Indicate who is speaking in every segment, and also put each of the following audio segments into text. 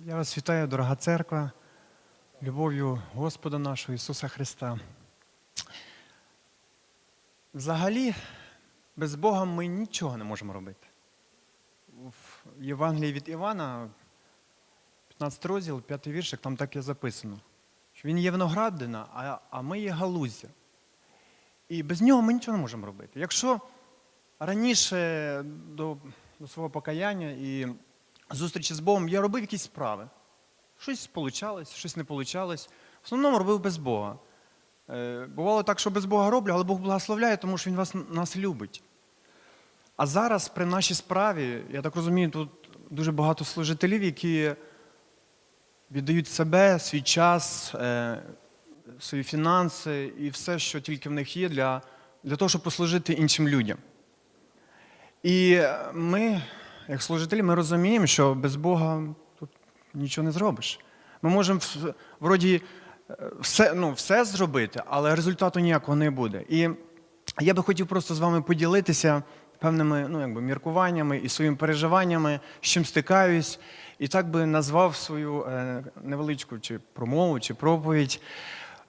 Speaker 1: Я вас вітаю, дорога церква, любов'ю Господа нашого Ісуса Христа. Взагалі, без Бога ми нічого не можемо робити. В Євангелії від Івана, 15 розділ, 5 віршик, там так і записано, що він є виноградина, а, ми є галузя. І без нього ми нічого не можемо робити. Якщо раніше до, до свого покаяння і зустрічі з Богом я робив якісь справи. Щось получалось, щось не получалось. В основному робив без Бога. Е, Бувало так, що без Бога роблю, але Бог благословляє, тому що Він вас, нас любить. А зараз при нашій справі, я так розумію, тут дуже багато служителів, які віддають себе, свій час, е, свої фінанси і все, що тільки в них є, для, для того, щоб послужити іншим людям. І ми, як служителі, ми розуміємо, що без Бога тут нічого не зробиш. Ми можемо вроді е, все, ну, все зробити, але результату ніякого не буде. І я би хотів просто з вами поділитися певними ну, якби, міркуваннями і своїми переживаннями, з чим стикаюсь, і так би назвав свою е, невеличку чи промову, чи проповідь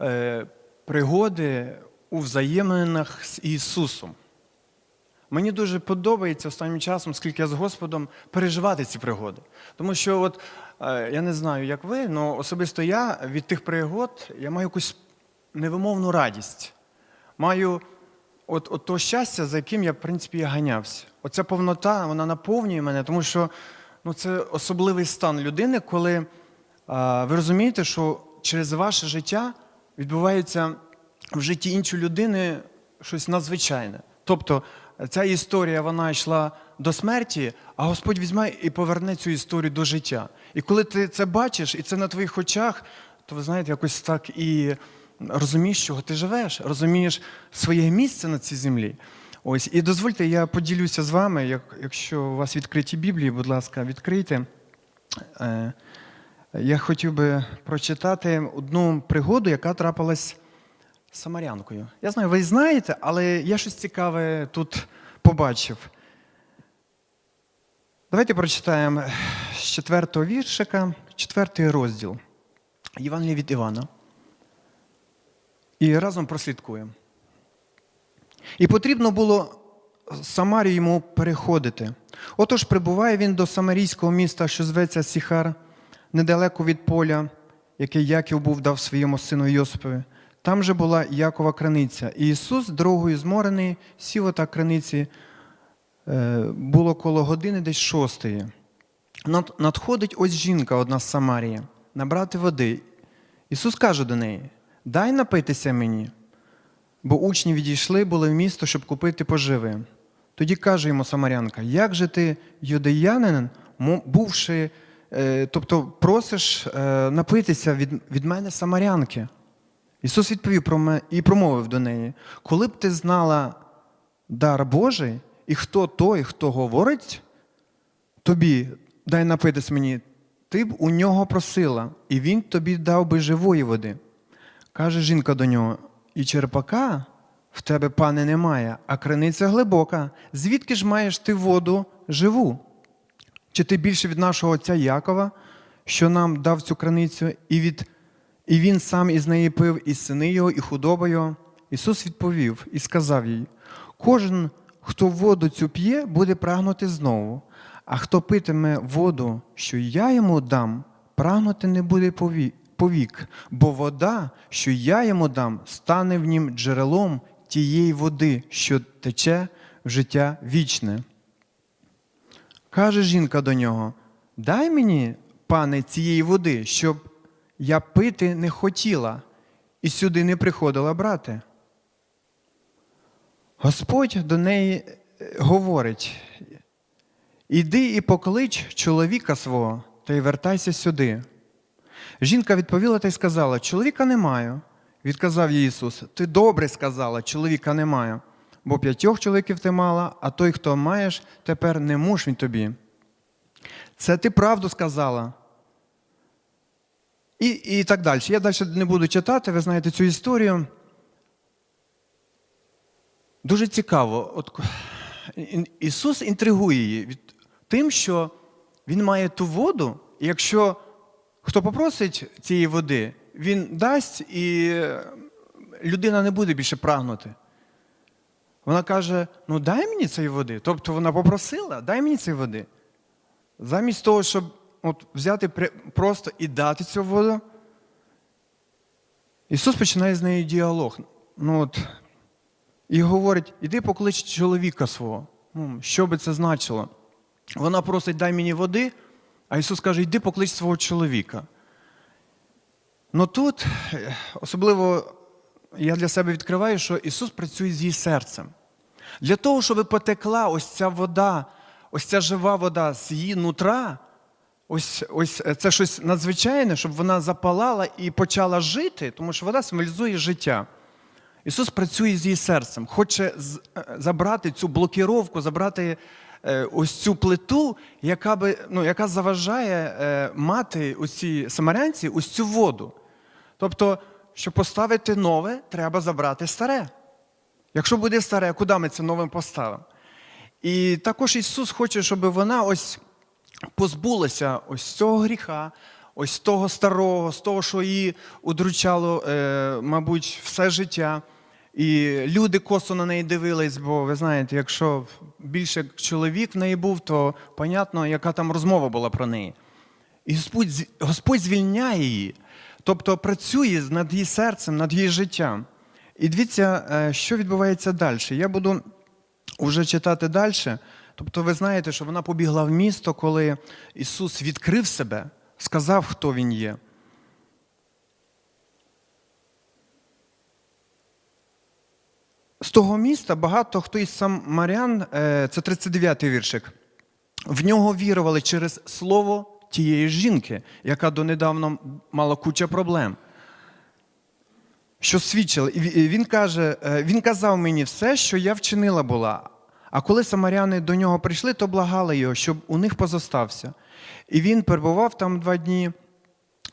Speaker 1: е, пригоди у взаєминах з Ісусом. Мені дуже подобається останнім часом, скільки я з Господом, переживати ці пригоди. Тому що, от, е, я не знаю, як ви, але особисто я від тих пригод я маю якусь невимовну радість. Маю от, от то щастя, за яким я, в принципі, і ганявся. Оця повнота, вона наповнює мене, тому що ну, це особливий стан людини, коли е, ви розумієте, що через ваше життя відбувається в житті іншої людини щось надзвичайне. Тобто ця історія вона йшла до смерті, а Господь візьме і поверне цю історію до життя. І коли ти це бачиш, і це на твоїх очах, то ви знаєте, якось так і розумієш, чого ти живеш, розумієш своє місце на цій землі. Ось, і дозвольте, я поділюся з вами, як, якщо у вас відкриті Біблії, будь ласка, відкрийте. Е, я хотів би прочитати одну пригоду, яка трапилась Самарянкою. Я знаю, ви знаєте, але я щось цікаве тут побачив. Давайте прочитаємо з четвертого віршика, четвертий розділ Євангелія від Івана. І разом прослідкуємо. І потрібно було Самарію йому переходити. Отож прибуває він до самарійського міста, що зветься Сіхар, недалеко від поля, яке Яків був дав своєму сину Йосипові. Там же була Якова криниця. І Ісус, дорогою зморений, сів ота криниці, е, було коло години десь шостої. Надходить ось жінка одна з Самарії, набрати води. Ісус каже до неї: Дай напитися мені. Бо учні відійшли були в місто, щоб купити поживи. Тоді каже йому Самарянка: Як же ти, юдеянин, бувши, е, тобто просиш е, напитися від мене Самарянки? Ісус відповів і промовив до неї: Коли б ти знала дар Божий, і хто той, хто говорить тобі, дай напитись мені, ти б у нього просила, і він тобі дав би живої води. Каже жінка до нього: і черпака в тебе, пане, немає, а криниця глибока. Звідки ж маєш ти воду живу? Чи ти більше від нашого отця Якова, що нам дав цю криницю, і, від, і він сам із неї пив, і сини його, і худоба його? Ісус відповів і сказав їй: кожен, хто воду цю п'є, буде прагнути знову, а хто питиме воду, що я йому дам, прагнути не буде повік, бо вода, що я йому дам, стане в нім джерелом тієї води, що тече в життя вічне. Каже жінка до нього: Дай мені, пане, цієї води, щоб я пити не хотіла і сюди не приходила брати. Господь до неї е, говорить: Іди і поклич чоловіка свого та й вертайся сюди. Жінка відповіла та й сказала: Чоловіка не маю. Відказав їй Ісус: Ти добре сказала, чоловіка не маю, бо п'ятьох чоловіків ти мала, а той, хто маєш, тепер не муж він тобі. Це ти правду сказала. І, і так далі. Я далі не буду читати, ви знаєте цю історію. Дуже цікаво. От, Ісус інтригує її від тим, що Він має ту воду, і якщо хто попросить цієї води, він дасть, і людина не буде більше прагнути. Вона каже: ну дай мені цієї води. Тобто вона попросила, дай мені цієї води. Замість того, щоб от, взяти просто і дати цю воду, Ісус починає з нею діалог. Ну, от, і говорить: іди поклич чоловіка свого. Ну, що би це значило? Вона просить, дай мені води, а Ісус каже, йди поклич свого чоловіка. Ну тут, е, особливо я для себе відкриваю, що Ісус працює з її серцем. Для того, щоб потекла ось ця вода, ось ця жива вода з її нутра, ось, ось це щось надзвичайне, щоб вона запалала і почала жити, тому що вода символізує життя. Ісус працює з її серцем, хоче е, забрати цю блокіровку, забрати е, ось цю плиту, яка, би, ну, яка заважає е, мати цій самарянці ось цю воду. Тобто, щоб поставити нове, треба забрати старе. Якщо буде старе, куди ми це новим поставимо? І також Ісус хоче, щоб вона ось позбулася ось цього гріха, ось того старого, з того, що її удручало, е, мабуть, все життя. І люди косо на неї дивились, бо ви знаєте, якщо більше чоловік в неї був, то понятно, яка там розмова була про неї. І Господь, Господь звільняє її, тобто працює над її серцем, над її життям. І дивіться, е, що відбувається далі. Я буду вже читати далі. Тобто, ви знаєте, що вона побігла в місто, коли Ісус відкрив себе, сказав, хто Він є. З того міста багато хто із самарян, е, це 39-й віршик, в нього вірували через слово тієї жінки, яка донедавна мала куча проблем. Що свідчили. Він каже: е, він казав мені все, що я вчинила була. А коли самаряни до нього прийшли, то благали його, щоб у них позостався. І він перебував там два дні.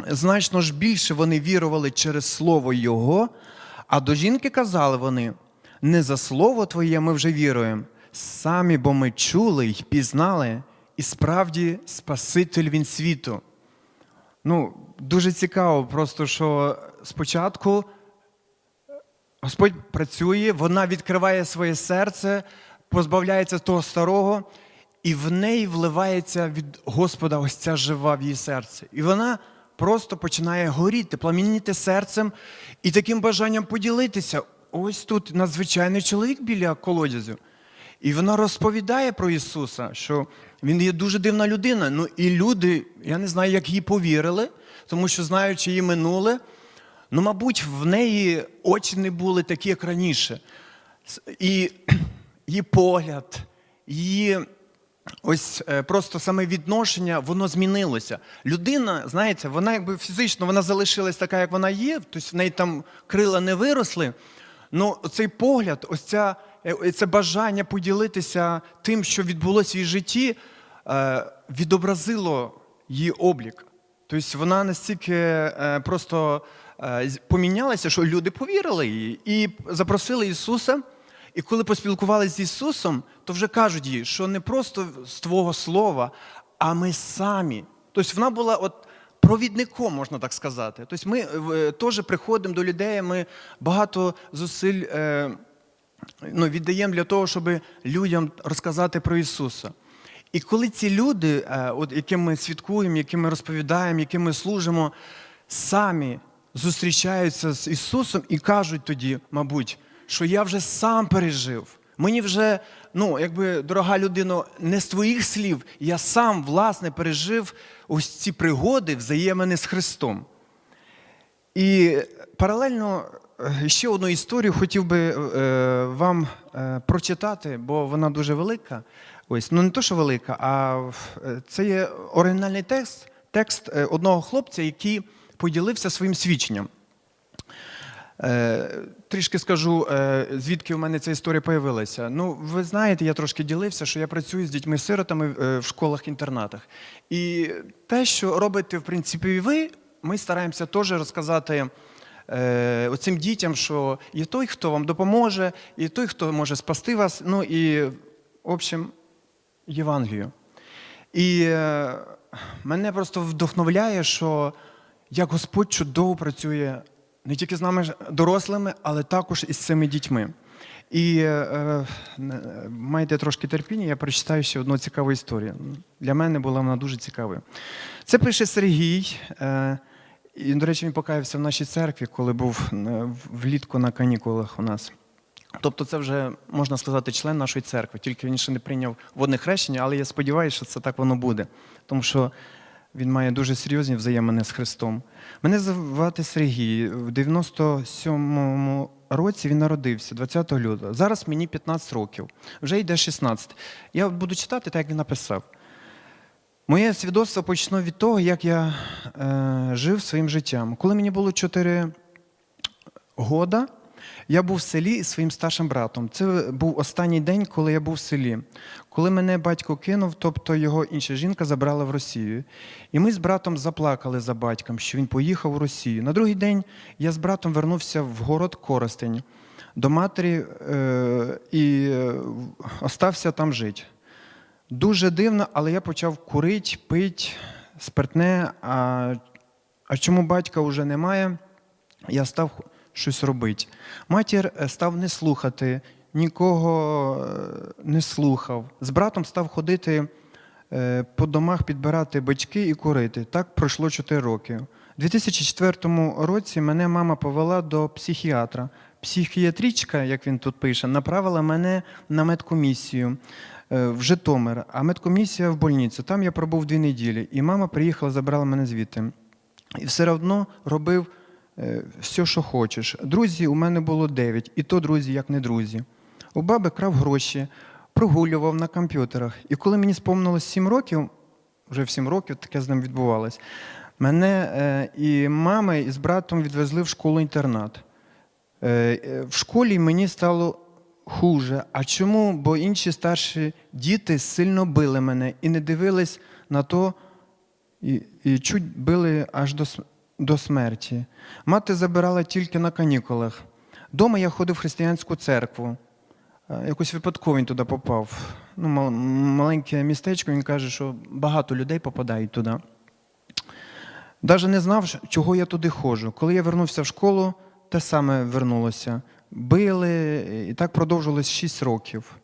Speaker 1: Значно ж більше вони вірували через слово Його, а до жінки казали вони: не за слово Твоє ми вже віруємо, самі, бо ми чули й пізнали, і справді Спаситель він світу. Ну, дуже цікаво, просто що спочатку Господь працює, вона відкриває своє серце, позбавляється того старого, і в неї вливається від Господа ось ця жива в її серце. І вона просто починає горіти, пламеніти серцем і таким бажанням поділитися. Ось тут надзвичайний чоловік біля колодязю. І вона розповідає про Ісуса, що Він є дуже дивна людина. Ну і люди, я не знаю, як їй повірили, тому що знаючи її минуле, ну, мабуть, в неї очі не були такі, як раніше. І її погляд, її ось е, просто саме відношення, воно змінилося. Людина, знаєте, вона якби фізично вона залишилась така, як вона є, тобто в неї там крила не виросли. Ну, цей погляд, ось ця, е, це бажання поділитися тим, що відбулося в її житті, е, відобразило її облік. Тобто вона настільки просто помінялася, що люди повірили їй і запросили Ісуса. І коли поспілкувалися з Ісусом, то вже кажуть їй, що не просто з Твого слова, а ми самі. Тобто вона була от провідником, можна так сказати. Тобто ми е, теж приходимо до людей, ми багато зусиль е, ну, віддаємо для того, щоб людям розказати про Ісуса. І коли ці люди, е, от, яким ми свідкуємо, яким ми розповідаємо, яким ми служимо, самі зустрічаються з Ісусом і кажуть тоді, мабуть, що я вже сам пережив. Мені вже, ну, якби, дорога людина, не з твоїх слів, я сам, власне, пережив ось ці пригоди взаємини з Христом. І паралельно е, ще одну історію хотів би е, вам е, прочитати, бо вона дуже велика. Ось, ну не то, що велика, а це є оригінальний текст, текст одного хлопця, який поділився своїм свідченням. Е, Трішки скажу, е, звідки в мене ця історія появилася. Ну, ви знаєте, я трошки ділився, що я працюю з дітьми-сиротами е, в школах-інтернатах. І те, що робите, в принципі, і ви, ми стараємося теж розказати оцим дітям, що є той, хто вам допоможе, і той, хто може спасти вас. Ну і, в общем, Євангелію. І мене просто вдохновляє, що як Господь чудово працює не тільки з нами дорослими, але також із цими дітьми. І е, е, майте трошки терпіння, я прочитаю ще одну цікаву історію. Для мене була вона дуже цікавою. Це пише Сергій. Е, і, до речі, він покаявся в нашій церкві, коли був е, влітку на канікулах у нас. Тобто, це вже можна сказати член нашої церкви, тільки він ще не прийняв водне хрещення, але я сподіваюся, що це так воно буде, тому що він має дуже серйозні взаємини з Христом. Мене звати Сергій. В 97-му році він народився, 20 лютого. Зараз мені 15 років, вже йде 16. Я буду читати так, як він написав. Моє свідоцтво почну від того, як я е, жив своїм життям. Коли мені було 4 года, я був в селі із своїм старшим братом. Це був останній день, коли я був в селі. Коли мене батько кинув, тобто його інша жінка забрала в Росію. І ми з братом заплакали за батьком, що він поїхав у Росію. На другий день я з братом вернувся в город Коростень до матері е, і е, остався там жити. Дуже дивно, але я почав курити, пити, спиртне. А, а чому батька вже немає, я став щось робити. Матір е, став не слухати, нікого е, не слухав. З братом став ходити е, по домах, підбирати бички і курити. Так пройшло 4 роки. У 2004 році мене мама повела до психіатра. Психіатричка, як він тут пише, направила мене на медкомісію в Житомир, а медкомісія в больницю. Там я пробув дві неділі, і мама приїхала, забрала мене звідти. І все одно робив все, що хочеш. Друзі, у мене було дев'ять, і то друзі, як не друзі. У баби крав гроші, прогулював на комп'ютерах. І коли мені сповнилось сім років, вже в сім років таке з ним відбувалось, мене е, і мама із братом відвезли в школу-інтернат. Е, е, В школі мені стало хуже. А чому? Бо інші старші діти сильно били мене і не дивились на то, і, і чуть били аж до, с- до смерті. Мати забирала тільки на канікулах. Дома я ходив в християнську церкву. Е, Якось випадково він туди попав. Ну, маленьке містечко, він каже, що багато людей попадають туди. Навіть не знав, чого я туди ходжу. Коли я вернувся в школу, те саме вернулося. Били, і так продовжилось 6 років.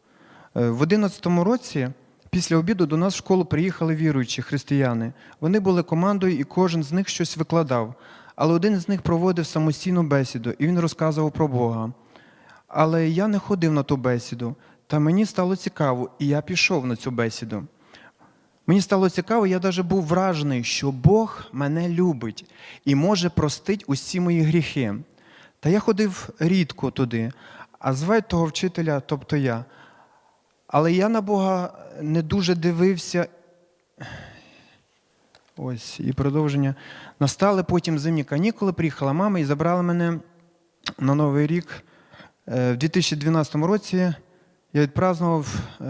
Speaker 1: Е, В 11-му році, після обіду, до нас в школу приїхали віруючі християни. Вони були командою, і кожен з них щось викладав. Але один з них проводив самостійну бесіду, і він розказував про Бога. Але я не ходив на ту бесіду, та мені стало цікаво, і я пішов на цю бесіду. Мені стало цікаво, я навіть був вражений, що Бог мене любить і може простити усі мої гріхи. Та я ходив рідко туди, а звать того вчителя, тобто я. Але я на Бога не дуже дивився. Ось і продовження. Настали потім зимні канікули, приїхала мама і забрала мене на Новий рік. Е, В 2012 році я відпразнував е,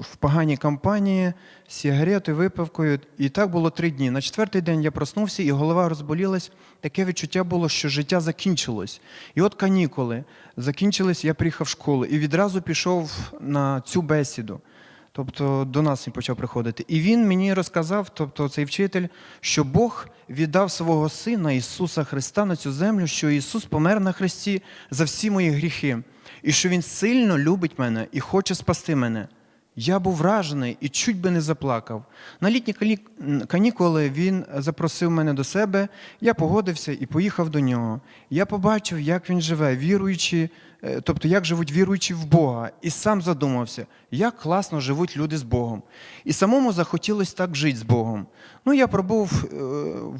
Speaker 1: в поганій компанії з сигаретою, випивкою. І так було три дні. На четвертий день я проснувся, і голова розболілась. Таке відчуття було, що життя закінчилось. І от канікули закінчились, я приїхав в школу і відразу пішов на цю бесіду. Тобто до нас він почав приходити. І він мені розказав, тобто цей вчитель, що Бог віддав свого Сина Ісуса Христа на цю землю, що Ісус помер на Христі за всі мої гріхи, і що Він сильно любить мене і хоче спасти мене. Я був вражений і чуть би не заплакав. На літні канікули він запросив мене до себе, я погодився і поїхав до нього. Я побачив, як він живе, віруючи, е, тобто як живуть віруючі в Бога, і сам задумався, як класно живуть люди з Богом. І самому захотілося так жити з Богом. Ну, я пробув е,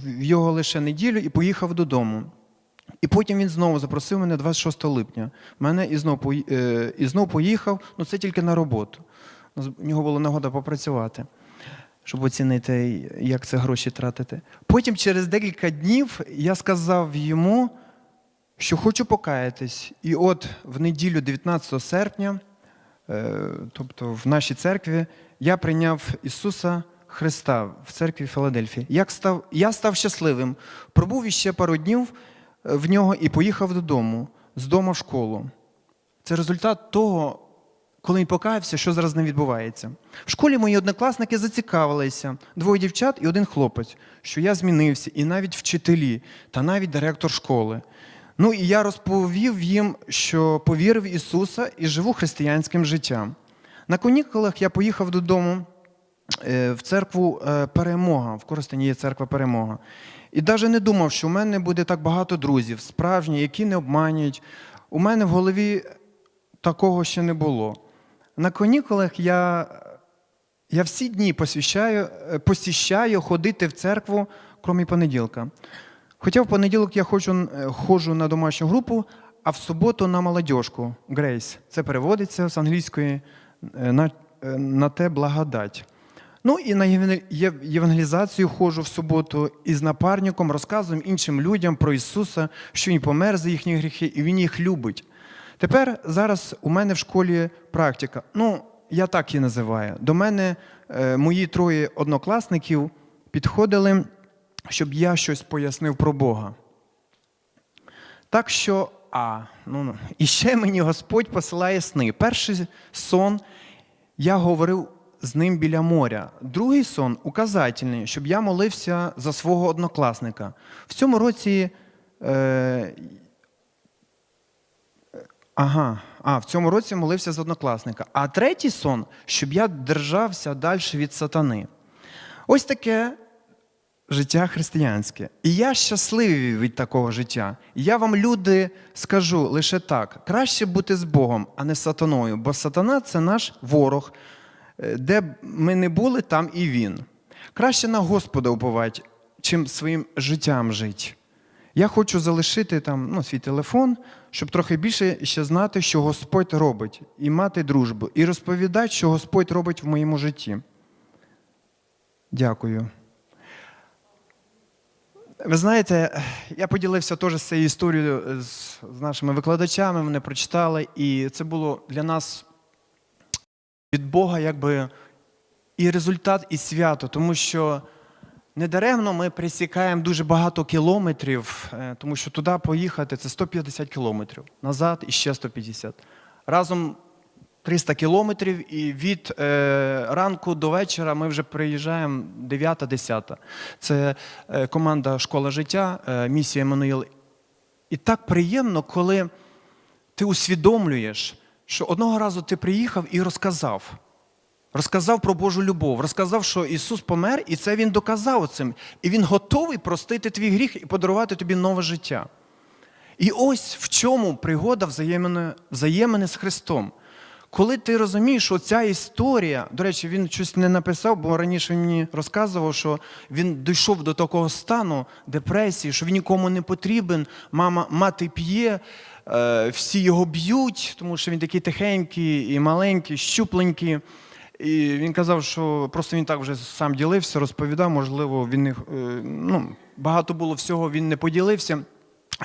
Speaker 1: в його лише неділю і поїхав додому. І потім він знову запросив мене 26 липня. Мене і знову, пої- е, і знову поїхав, ну це тільки на роботу. У нього була нагода попрацювати, щоб оцінити, як це гроші тратити. Потім, через декілька днів, я сказав йому, що хочу покаятись. І от в неділю, 19 серпня, е, тобто в нашій церкві, я прийняв Ісуса Христа в церкві Філадельфії. Як став, я став щасливим. Пробув іще пару днів в нього і поїхав додому, з дому в школу. Це результат того, коли він покаявся, що зараз не відбувається. В школі мої однокласники зацікавилися, двоє дівчат і один хлопець, що я змінився, і навіть вчителі, та навіть директор школи. Ну і я розповів їм, що повірив в Ісуса і живу християнським життям. На канікулах я поїхав додому е, в церкву е, Перемога. В Коростені є церква Перемога. І навіть не думав, що у мене буде так багато друзів, справжні, які не обманюють. У мене в голові такого ще не було. На канікулах я, я всі дні посвящаю, е, посіщаю ходити в церкву, крім понеділка. Хоча в понеділок я ходжу, е, ходжу на домашню групу, а в суботу на молодіжку Грейс. Це переводиться з англійської е, на, на те благодать. Ну і на євангелізацію ходжу в суботу і з напарником розказуємо іншим людям про Ісуса, що Він помер за їхні гріхи, і Він їх любить. Тепер зараз у мене в школі практика. Ну, я так її називаю. До мене е, мої троє однокласників підходили, щоб я щось пояснив про Бога. Так що, а, ну, ну, і ще мені Господь посилає сни. Перший сон я говорив з ним біля моря. Другий сон указательний, щоб я молився за свого однокласника. В цьому році. Е, Ага, а в цьому році молився за однокласника. А третій сон, щоб я держався далі від сатани. Ось таке життя християнське. І я щасливий від такого життя. І я вам, люди, скажу лише так: краще бути з Богом, а не з сатаною, бо сатана це наш ворог. Е, Де б ми не були, там і він. Краще на Господа уповати, чим своїм життям жити. Я хочу залишити там ну, свій телефон, щоб трохи більше ще знати, що Господь робить, і мати дружбу, і розповідати, що Господь робить в моєму житті. Дякую. Ви знаєте, я поділився теж з цією історією з нашими викладачами, вони прочитали, і це було для нас від Бога якби і результат, і свято, тому що недаремно ми присікаємо дуже багато кілометрів, е, тому що туди поїхати це 150 кілометрів, назад і ще 150. Разом 300 кілометрів, і від е, ранку до вечора ми вже приїжджаємо 9-10. Це е, команда Школа життя, е, місія Еммануїл. І так приємно, коли ти усвідомлюєш, що одного разу ти приїхав і розказав. Розказав про Божу любов, розказав, що Ісус помер, і це Він доказав цим. І Він готовий простити твій гріх і подарувати тобі нове життя. І ось в чому пригода взаємини, з Христом. Коли ти розумієш, що ця історія, до речі, він щось не написав, бо раніше мені розказував, що він дійшов до такого стану депресії, що він нікому не потрібен, мама, мати п'є, всі його б'ють, тому що він такий тихенький і маленький, щупленький. І він казав, що просто він так вже сам ділився, розповідав, можливо, він е, ну, багато було всього, він не поділився.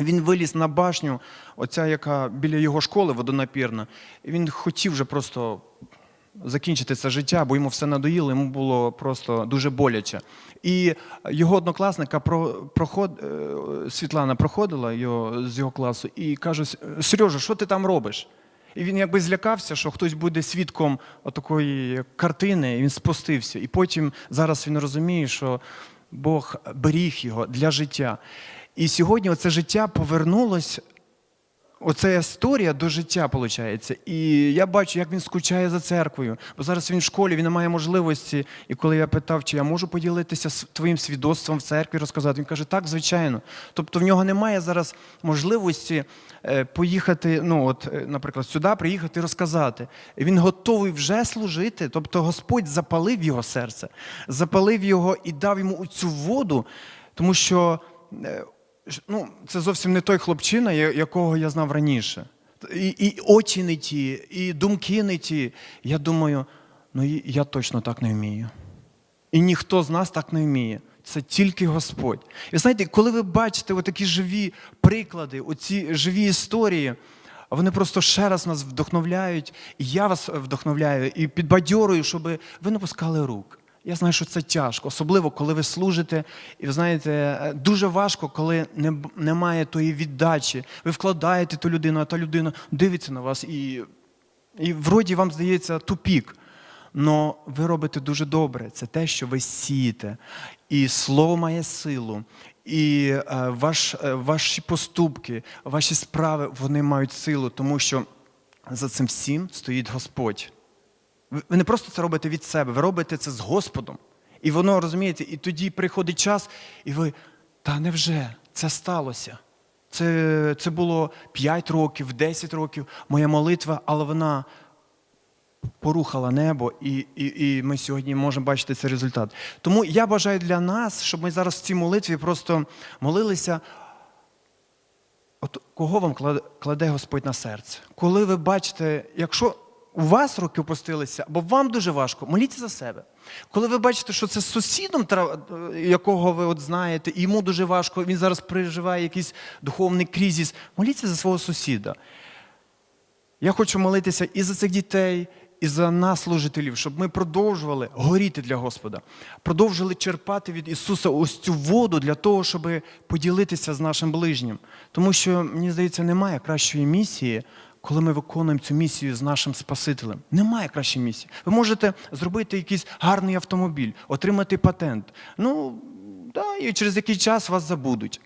Speaker 1: Він виліз на башню, оця, яка біля його школи водонапірна, і він хотів вже просто закінчити це життя, бо йому все надоїло, йому було просто дуже боляче. І його однокласника проход, е, Світлана проходила його, з його класу і каже: Сережа, що ти там робиш? І він якби злякався, що хтось буде свідком отакої картини, і він спустився. І потім зараз він розуміє, що Бог беріг його для життя. І сьогодні оце життя повернулось, оця історія до життя, виходить. І я бачу, як він скучає за церквою. Бо зараз він в школі, він не має можливості. І коли я питав, чи я можу поділитися з твоїм свідоцтвом в церкві, розказати, він каже, так, звичайно. Тобто в нього немає зараз можливості е, поїхати, ну от, е, наприклад, сюди приїхати розказати. Він готовий вже служити. Тобто Господь запалив його серце, запалив його і дав йому цю воду, тому що. Ну, це зовсім не той хлопчина, якого я знав раніше. І, і очі не ті, і думки не ті. Я думаю, ну я точно так не вмію. І ніхто з нас так не вміє. Це тільки Господь. І знаєте, коли ви бачите такі живі приклади, оці живі історії, вони просто ще раз нас вдохновляють, і я вас вдохновляю і підбадьорую, щоб ви не пускали рук. Я знаю, що це тяжко, особливо коли ви служите, і ви знаєте, е, дуже важко, коли не, немає тої віддачі. Ви вкладаєте ту людину, а та людина дивиться на вас і І вроді вам здається тупік. Но ви робите дуже добре. Це те, що ви сієте. І слово має силу. І е, ваш, е, ваші поступки, ваші справи вони мають силу, тому що за цим всім стоїть Господь. Ви не просто це робите від себе, ви робите це з Господом. І воно розумієте, і тоді приходить час, і ви, та невже це сталося? Це, це було 5 років, 10 років, моя молитва, але вона порухала небо, і, і, і ми сьогодні можемо бачити цей результат. Тому я бажаю для нас, щоб ми зараз в цій молитві просто молилися. От кого вам кладе Господь на серце? Коли ви бачите, якщо у вас роки опустилися, або вам дуже важко, моліться за себе. Коли ви бачите, що це з сусідом, якого ви от знаєте, і йому дуже важко, він зараз переживає якийсь духовний кризис, моліться за свого сусіда. Я хочу молитися і за цих дітей, і за нас, служителів, щоб ми продовжували горіти для Господа, продовжували черпати від Ісуса ось цю воду для того, щоб поділитися з нашим ближнім. Тому що, мені здається, немає кращої місії, коли ми виконуємо цю місію з нашим Спасителем. Немає кращої місії. Ви можете зробити якийсь гарний автомобіль, отримати патент. Ну, да, і через який час вас забудуть.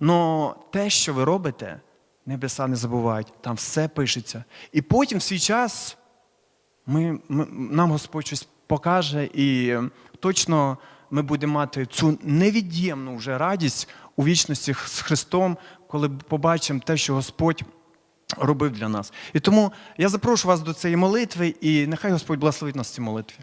Speaker 1: Но те, що ви робите, небеса не забувають, там все пишеться. І потім в свій час ми, ми, нам Господь щось покаже, і е, точно ми будемо мати цю невід'ємну вже радість у вічності з Христом, коли побачимо те, що Господь робив для нас. І тому я запрошую вас до цієї молитви, і нехай Господь благословить нас в цій молитві.